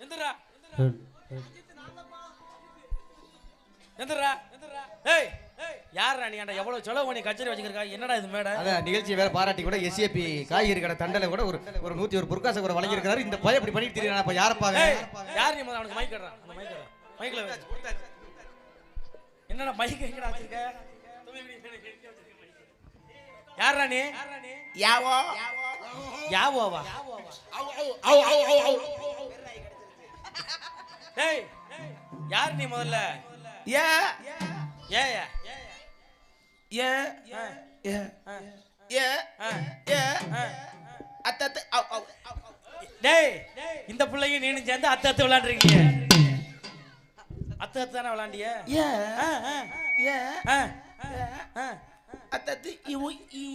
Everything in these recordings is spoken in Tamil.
எந்திரா. எந்திரா. ஏய் யாரா நீ ஏன்டா எவ்வளவு செலவு பண்ணி கச்சேரி வச்சுக்கிறக்கா என்னடா இது மேடை? அதான் நிகழ்ச்சி வேற பாராட்டி கூட எஸ்ஏபி காய்கறி கடை தண்டல கூட ஒரு ஒரு நூத்தி ஒரு பொற்காசை கூட வழங்கியிருக்காரு இந்த பையன் இப்படி பண்ணிட்டு தெரியும் அப்ப யார் நீ முதல்ல அவனுக்கு மைக் கட்டுறான் அந்த மைக் கட்டுறான் மைக்ல வை. என்னடா மைக் எங்கடா வச்சிருக்க? யாரா நீ? யாவோ. யாவோவா? டேய் யார் நீ முதல்ல? ஏ. ஏயா ஏ. ஏ. ஏ. ஏ. ஆ. அத்தத்து டேய் இந்த பிள்ளைங்க நீனும் சேர்ந்து அத்து அத்து விளையாண்டுருக்கீங்க அத்து அத்து தானே விளையாண்டிய? ஏ. ஏ. அத்தத்து இவு இ.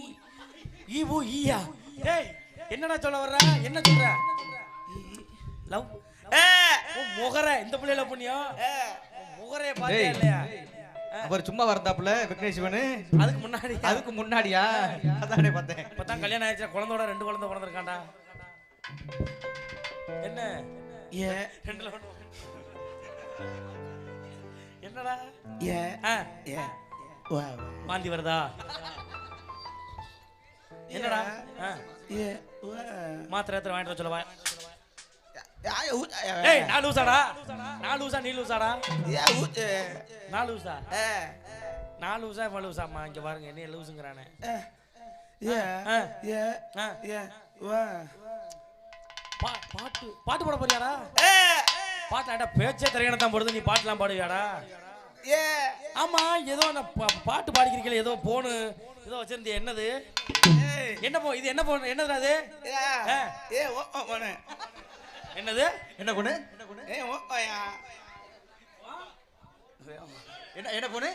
ஈவு ஈயா. டேய் என்னடா சொல்ல வர்ற? என்ன சொல்ற? லவ். ஏ முகர இந்த பிள்ளைல புண்ணியம்? முகரைய பாத்தியா. இல்லையா? அவர் சும்மா வரந்தாப்புல விக்னேஷ் சிவனு அதுக்கு முன்னாடி அதுக்கு முன்னாடியா? அதானே பார்த்தேன். இப்பதான் கல்யாணம் ஆயிடுச்சு? குழந்தையோட ரெண்டு குழந்தை பிறந்திருக்காண்டா என்ன? ஏ. ரெண்டுல. என்னடா? ஏ. ஆ, ஏ. வா வாந்தி வருதா? என்னடா? ஆ, ஏ மாத்திரை எத்தனை வாங்கிட்டு வர சொல்லவா? ஏய் நான் லூசாடா நான் லூசா நீ லூசாடா நான் லூசா நான் லூசா இவன் லூசாம்மா இங்க பாருங்க என்ன லூசுங்கிறானே பாட்டு பாட்டு பாட போறியாடா? ஏ பாட்டாடா பேச்சே தெரியணும் தான் போடுது நீ பாட்டுலாம் பாடுவியாடா? ஏ ஆமா ஏதோ பாட்டு பாடிக்கிறீங்களே ஏதோ போனு ஏதோ வச்சிருந்திய என்னது? என்ன போ இது என்ன போன் என்னதுடா அது? ஏ ஓ ஓனே என்னது? என்ன பொண்ணு? ஏ ஓ ஓயா என்ன என்ன பொண்ணு?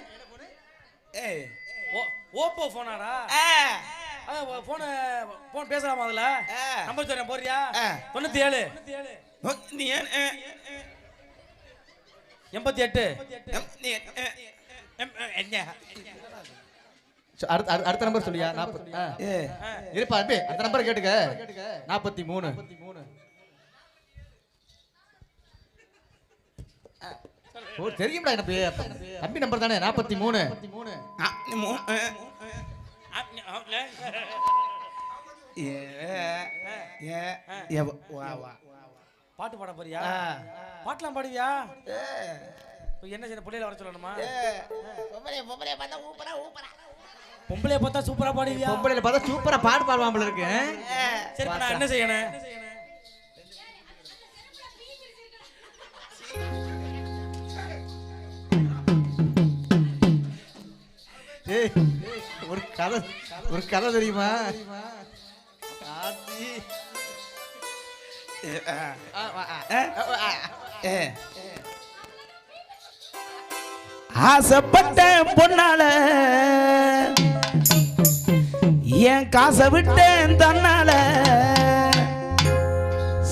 ஏய் ஓ ஓப்போ போனாடா. போனு போன் பேசலாமா அதுல. நம்பர் தரேன் போறியா. தொண்ணூத்தி ஏழு நீ எண்பத்தி எட்டு என்ன? அடுத்த நம்பர் சொல்லியா? நாற்பத்தி இருப்பா அந்த நம்பர் கேட்டுக்க. நாற்பத்தி மூணு. ஓ தெரியும்டா எனக்கு தம்பி நம்பர் தானே? நாற்பத்தி மூணு. பாட்டு பாட போறியா? பாட்டுலாம் பாடுவியா? இப்ப என்ன செய்ய பிள்ளையில வர சொல்லணுமா? பொம்பளைய பார்த்தா சூப்பரா பாடுவியா? பொம்பளையில பார்த்தா சூப்பரா பாட்டு பாடுவாம்பல இருக்கு. சரி நான் என்ன செய்யணும்? ஏய், ஒரு கதை ஒரு கதை தெரியுமா? ஆத்தி. ஏ ஆ. ஆ, ஆ, ஆ. ஏ ஏ. ஆசைப்பட்டேன் பொன்னால. என் காசை விட்டேன் தன்னால.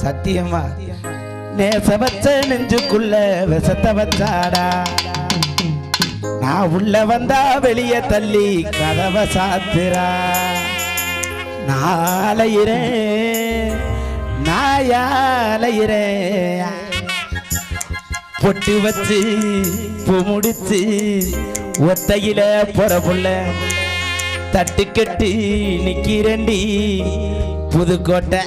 சத்தியமா நேச வச்ச நெஞ்சுக்குள்ள விஷத்த வச்சாடா. நான் உள்ள வந்தா வெளிய தள்ளி கதவை சாத்துறா நாளையிறேன் நாயாலையிறேன் பொட்டு வச்சு பூ முடிச்சு ஒத்தையில போற புள்ள தட்டு கட்டி நிக்கிறண்டி புதுக்கோட்டை.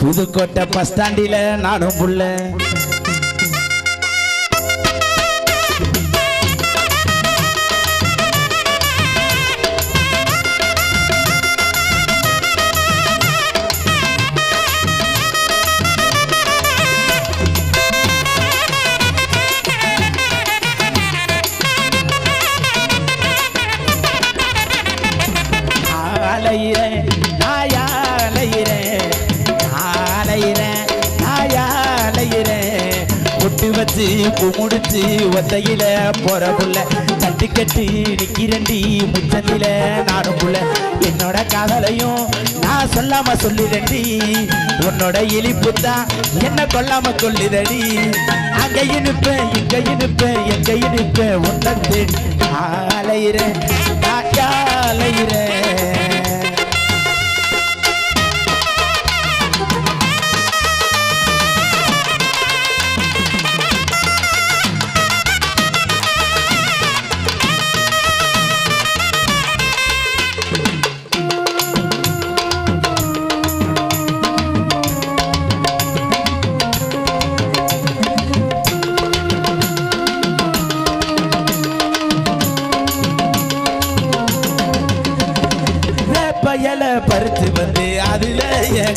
புதுக்கோட்டை பஸ் ஸ்டாண்டில நானும் புள்ள பொட்டு வச்சு பூ ஒத்தையில போற புள்ள தட்டு கட்டி நிக்கிறண்டி முச்சந்தில நானும் புள்ள என்னோட காதலையும் நான் சொல்லாம சொல்லிடண்டி உன்னோட இழிப்பு தான் என்ன கொல்லாம கொள்ளுதடி அங்க இனிப்பேன் இங்க இனிப்பேன் எங்க இனிப்பேன் உன்னை தேடி ஆலையிறேன்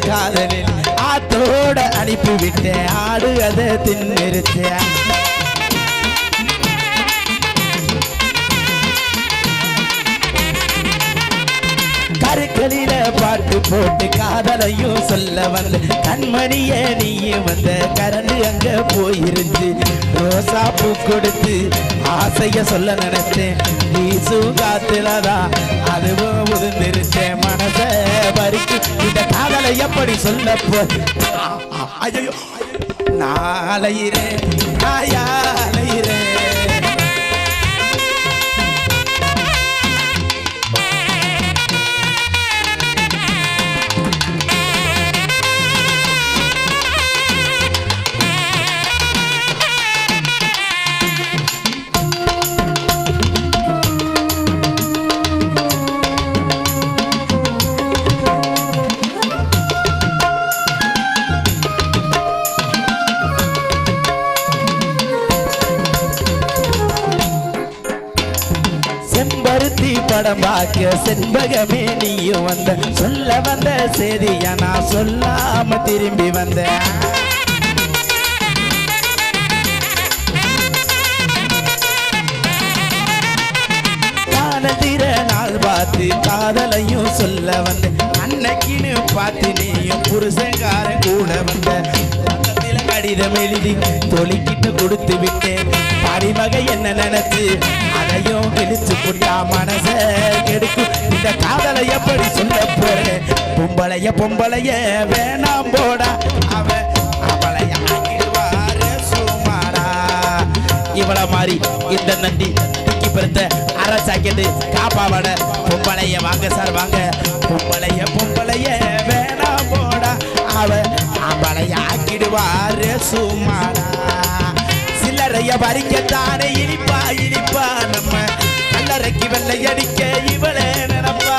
காதலில் ஆத்தோட அனுப்பி விட்டேன். ஆடு அதை தின்னிருச்சேன் கருக்களில பாட்டு போட்டு காதலையும் சொல்ல வந்து கண்மணிய நீயும் வந்த கரண்டு அங்க போயிருந்து ரோசா பூ கொடுத்து ஆசைய சொல்ல நினைச்சேன் நீ காத்துலதான் அதுவும் இந்த எப்படி சொல்ல போய் நாளையிறே நாளையிறேன் படம் பாக்கிய செண்பகமே நீயும் வந்த. சொல்ல வந்த செய்திய நான் சொல்லாம திரும்பி வந்தேன். நாள் பார்த்து காதலையும் சொல்ல வந்தேன். அன்னைக்குன்னு பார்த்து நீயும் புருஷங்காரன் கூட வந்த. கடிதம் எழுதி தொழிக்கிட்டு கொடுத்து விட்டேன். பரிமகை என்ன நினைச்சு அதையும் கிழிச்சு புட்டா மனச கெடுக்கும் இந்த காதலை எப்படி சொல்ல போறேன் பொம்பளைய பொம்பளைய வேணாம் போடா. அவ அவளைய ஆக்கிடுவாரு சுமாரா இவள மாதிரி இந்த நண்டி தூக்கி பிறந்த அரை சாக்கெட்டு காப்பாவட பொம்பளைய வாங்க சார் வாங்க. பொம்பளைய பொம்பளைய ஆக்கிடுவாரு சுமாரா. சில்லறைய பறிக்கத்தானே இனிப்பா இனிப்பா நம்ம. கல்லறைக்கு வெள்ளை அடிக்க இவளே நினப்பா.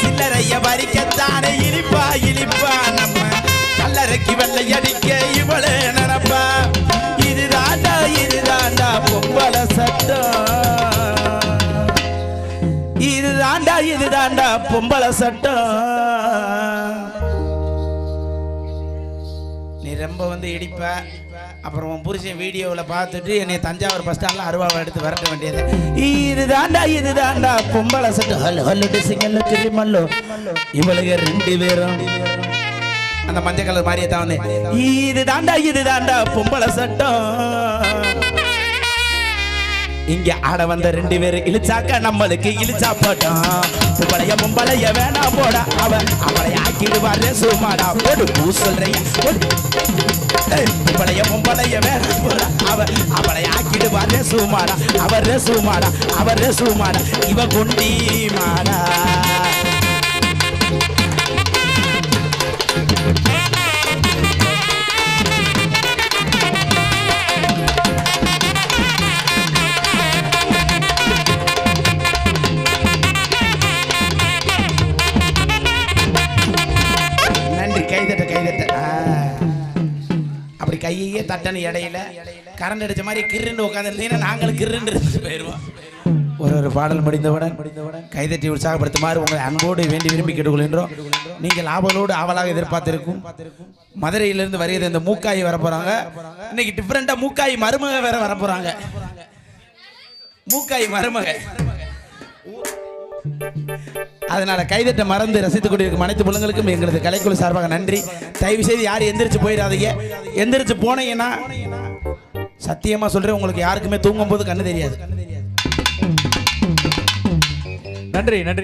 சில்லறைய பறிக்கத்தானே இனிப்பா இனிப்பா நம்ம. கல்லறைக்கு வெள்ளை அடிக்க இவளே நினப்பா. இதுதாண்டா இதுதாண்டா பொம்பள சட்டம். இதுதாண்டா இதுதாண்டா பொம்பள சட்டம். வந்து இடிப்ப. அப்புறம் உன் புருஷன் வீடியோவில் பார்த்துட்டு என்னை தஞ்சாவூர் பஸ் ஸ்டாண்டில் அருவாவை எடுத்து வரட்ட வேண்டியது. இதுதாண்டா இதுதாண்டா பொம்பளை சட்டு ஹலோ ஹலோ டிசிங்கல்ல திருமல்லோ இவளுக்கு ரெண்டு பேரும். அந்த மஞ்சள் கலர் மாதிரியே தான் வந்து. இதுதாண்டா இதுதாண்டா பொம்பளை சட்டம். இங்க ஆட வந்த ரெண்டு பேரும் இழிச்சாக்க நம்மளுக்கு இழிச்சா போட்டோம். பொம்பளைய பொம்பளைய வேணா போட. அவ அவளை ஆக்கிடுவாரு சுமாடா போடு பூ சொல்றேன். பொம்பளைய பொம்பளைய வேணா போட. அவ அவளை ஆக்கிடுவாரு சுமாடா அவர் சுமாடா அவர் சுமாடா இவ குண்டி மாடா. சட்டன்னு இடையில கரண்ட் அடிச்ச மாதிரி கிருண்டு உட்காந்துருந்தீங்கன்னா நாங்களும் கிருண்டு இருந்து போயிடுவோம் ஒரு ஒரு பாடல் முடிந்தவுடன் முடிந்தவுடன் கைதட்டி உற்சாகப்படுத்துமாறு உங்களை அன்போடு வேண்டி விரும்பி கேட்டுக்கொள்கின்றோம். நீங்கள் ஆவலோடு ஆவலாக எதிர்பார்த்திருக்கும். மதுரையிலிருந்து வருகிறது இந்த மூக்காய் வர போறாங்க இன்னைக்கு டிஃப்ரெண்டா மூக்காய் மருமக வேற வர போறாங்க மூக்காய் மருமக. அதனால கைதட்ட மறந்து ரசித்துக் கொண்டிருக்கும் அனைத்து பிள்ளைங்களுக்கும் எங்களது கலைக்குழு சார்பாக நன்றி. தயவு செய்து யாரும் எந்திரிச்சு போயிடாதீங்க. எந்திரிச்சு போனீங்கன்னா சத்தியமா சொல்றேன் உங்களுக்கு யாருக்குமே தூங்கும் போது கண்ணு தெரியாது. நன்றி நன்றி.